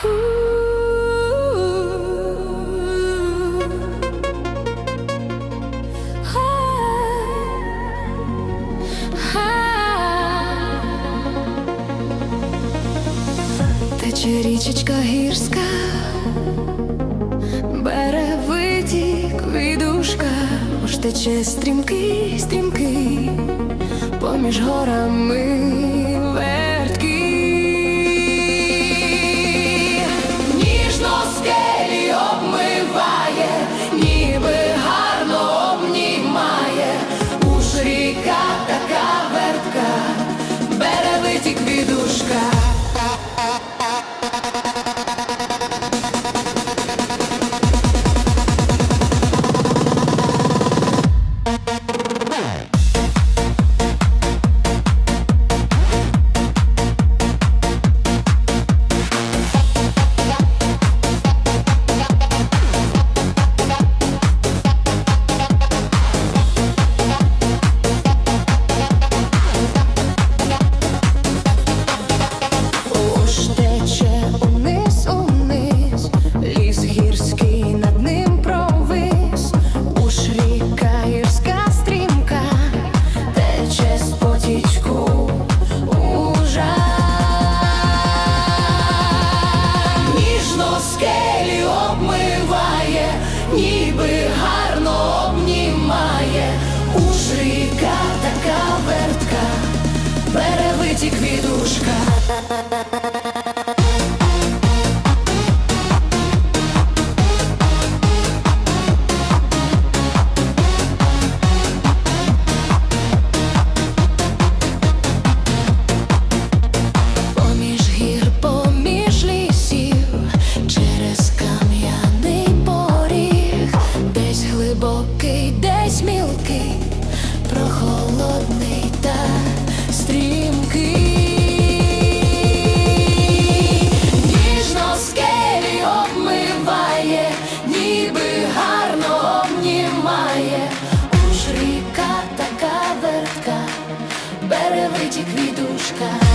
Тече річечка гірська, бере витік відушка, уж тече стрімкий, стрімкий, поміж горами світі квітушка. Через кам'яний поріг, десь глибокий, десь мій. Берелиті квітушка.